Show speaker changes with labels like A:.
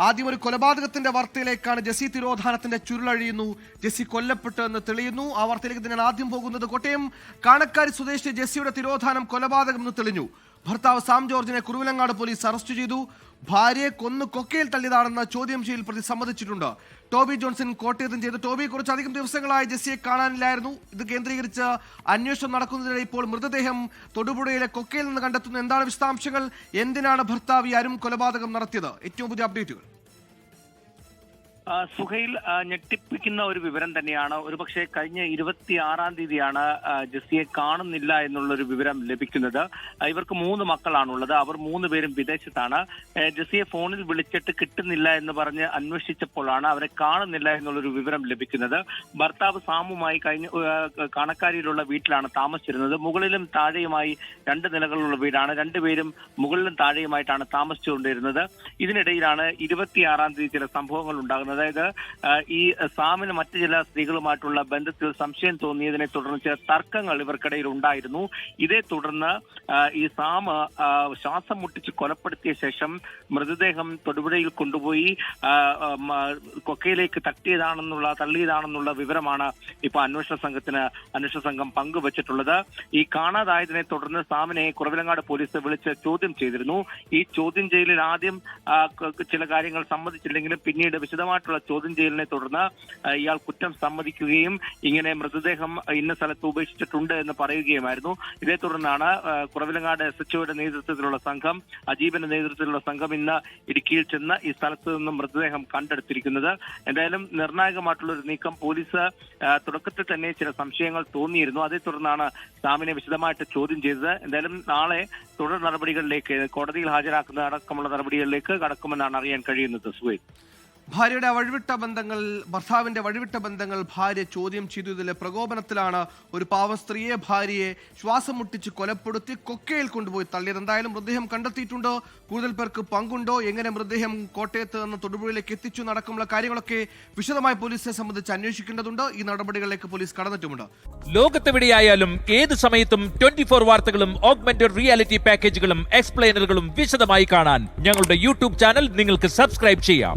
A: ആദ്യം ഒരു കൊലപാതകത്തിന്റെ വാർത്തയിലേക്കാണ് ജസി തിരോധാനത്തിന്റെ ചുരുളഴിയുന്നു. ജസി കൊല്ലപ്പെട്ടു എന്ന് തെളിയുന്നു. ആ വാർത്തയിലേക്ക് തന്നെയാണ് ആദ്യം പോകുന്നത്. കോട്ടയം കാണക്കാരി സ്വദേശി ജസിയുടെ തിരോധാനം കൊലപാതകം എന്ന് തെളിഞ്ഞു. ഭർത്താവ് സാം ജോർജിനെ കുറുവിലങ്ങാട് പോലീസ് അറസ്റ്റ് ചെയ്തു. ഭാര്യയെ കൊന്ന് കൊക്കയിൽ തള്ളിയതാണെന്ന ചോദ്യം ചെയ്യൽ പ്രതി സമ്മതിച്ചിട്ടുണ്ട്. ടോബി ജോൺസൺ കോട്ടയത്തും ചെയ്തു. ടോബിയെ കുറിച്ച് കുറച്ചധികം ദിവസങ്ങളായി ജെസ്സിയെ കാണാനില്ലായിരുന്നു. ഇത് കേന്ദ്രീകരിച്ച് അന്വേഷണം നടക്കുന്നതിനിടെ ഇപ്പോൾ മൃതദേഹം തൊടുപുഴയിലെ കൊക്കയിൽ നിന്ന് കണ്ടെത്തുന്ന എന്താണ് വിശദാംശങ്ങൾ? എന്തിനാണ് ഭർത്താവ് ആരും കൊലപാതകം നടത്തിയത്? ഏറ്റവും പുതിയ അപ്ഡേറ്റുകൾ.
B: സുഹൈൽ ഞെട്ടിപ്പിക്കുന്ന ഒരു വിവരം തന്നെയാണ്. ഒരുപക്ഷെ കഴിഞ്ഞ ഇരുപത്തി ആറാം തീയതിയാണ് ജസ്സിയെ കാണുന്നില്ല കാണുന്നില്ല എന്നുള്ളൊരു വിവരം ലഭിക്കുന്നത്. ഇവർക്ക് മൂന്ന് മക്കളാണുള്ളത്. അവർ മൂന്ന് പേരും വിദേശത്താണ്. ജസ്സിയെ ഫോണിൽ വിളിച്ചിട്ട് കിട്ടുന്നില്ല എന്ന് പറഞ്ഞ് അന്വേഷിച്ചപ്പോഴാണ് അവരെ കാണുന്നില്ല എന്നുള്ളൊരു വിവരം ലഭിക്കുന്നത്. ഭർത്താവ് സാമുമായി കഴിഞ്ഞ കണക്കാരിയിലുള്ള വീട്ടിലാണ് താമസിച്ചിരുന്നത്. മുകളിലും താഴെയുമായി രണ്ട് നിലകളുള്ള വീടാണ്. രണ്ടുപേരും മുകളിലും താഴെയുമായിട്ടാണ് താമസിച്ചുകൊണ്ടിരുന്നത്. ഇതിനിടയിലാണ് ഇരുപത്തിയാറാം തീയതി ചില സംഭവങ്ങൾ ഉണ്ടാകുന്നത്. അതായത് ഈ സാമിന് മറ്റു ചില സ്ത്രീകളുമായിട്ടുള്ള ബന്ധത്തിൽ സംശയം തോന്നിയതിനെ തുടർന്ന് ചില തർക്കങ്ങൾ ഇവർക്കിടയിൽ ഉണ്ടായിരുന്നു. ഇതേ തുടർന്ന് ഈ സാമ് ശ്വാസം മുട്ടിച്ച് കൊലപ്പെടുത്തിയ ശേഷം മൃതദേഹം തൊടുപുഴയിൽ കൊണ്ടുപോയി കൊക്കയിലേക്ക് തട്ടിയതാണെന്നുള്ള തള്ളിയതാണെന്നുള്ള വിവരമാണ് ഇപ്പൊ അന്വേഷണ സംഘത്തിന് അന്വേഷണ സംഘം പങ്കുവച്ചിട്ടുള്ളത്. ഈ കാണാതായതിനെ തുടർന്ന് സാമിനെ കുറവിലങ്ങാട് പോലീസ് വിളിച്ച് ചോദ്യം ചെയ്തിരുന്നു. ഈ ചോദ്യം ചെയ്യലിൽ ആദ്യം ചില കാര്യങ്ങൾ സമ്മതിച്ചില്ലെങ്കിലും പിന്നീട് വിശദമായിട്ടുള്ള ചോദ്യം ചെയ്യലിനെ തുടർന്ന് ഇയാൾ കുറ്റം സമ്മതിക്കുകയും ഇങ്ങനെ മൃതദേഹം ഇന്ന സ്ഥലത്ത് ഉപേക്ഷിച്ചിട്ടുണ്ട് എന്ന് പറയുകയുമായിരുന്നു. ഇതേ തുടർന്നാണ് കുറവിലങ്ങാട് എസ് എച്ച്ഒയുടെ നേതൃത്വത്തിലുള്ള സംഘം അജീബിന്റെ നേതൃത്വത്തിലുള്ള സംഘം ഇന്ന് ഇടുക്കിയിൽ ചെന്ന് ഈ സ്ഥലത്ത് നിന്നും മൃതദേഹം കണ്ടെടുത്തിരിക്കുന്നത്. എന്തായാലും നിർണായകമായിട്ടുള്ള ഒരു നീക്കം പോലീസ് തുടക്കത്തിൽ തന്നെ ചില സംശയങ്ങൾ തോന്നിയിരുന്നു. അതേ തുടർന്നാണ് സാമിനെ വിശദമായിട്ട് ചോദ്യം ചെയ്തത്. എന്തായാലും നാളെ തുടർ നടപടികളിലേക്ക് കോടതിയിൽ ഹാജരാക്കുന്ന അടക്കമുള്ള നടപടികളിലേക്ക് കടക്കുമെന്നാണ് അറിയാൻ കഴിയുന്നത് സുഹൈൽ.
A: ഭാര്യയുടെ വഴിവിട്ട ബന്ധങ്ങൾ ഭർത്താവിന്റെ വഴിവിട്ട ബന്ധങ്ങൾ ഭാര്യ ചോദ്യം ചെയ്തു. ഇതിലെ പ്രകോപനത്തിലാണ് ഒരു പാവ സ്ത്രീയെ ഭാര്യയെ ശ്വാസം മുട്ടിച്ച് കൊലപ്പെടുത്തി കൊക്കയിൽ കൊണ്ടുപോയി തള്ളിയത്. എന്തായാലും മൃതദേഹം കണ്ടെത്തിയിട്ടുണ്ടോ. കൂടുതൽ പേർക്ക് പങ്കുണ്ടോ? എങ്ങനെ മൃതദേഹം കോട്ടയത്ത് നിന്ന് തൊടുപുഴയിലേക്ക് എത്തിച്ചു? നടക്കുമുള്ള കാര്യങ്ങളൊക്കെ വിശദമായി പോലീസിനെ സംബന്ധിച്ച് അന്വേഷിക്കേണ്ടതുണ്ട്. ഈ നടപടികളിലേക്ക് പോലീസ് കടന്നിട്ടുമുണ്ട്.
C: ലോകത്തെവിടെയായാലും ഏത് സമയത്തും ട്വന്റി ഫോർ വാർത്തകളും ഓഗ്മെന്റഡ് റിയാലിറ്റി പാക്കേജുകളും എക്സ്പ്ലെയിനറുകളും വിശദമായി കാണാൻ ഞങ്ങളുടെ യൂട്യൂബ് ചാനൽ നിങ്ങൾക്ക് സബ്സ്ക്രൈബ് ചെയ്യാം.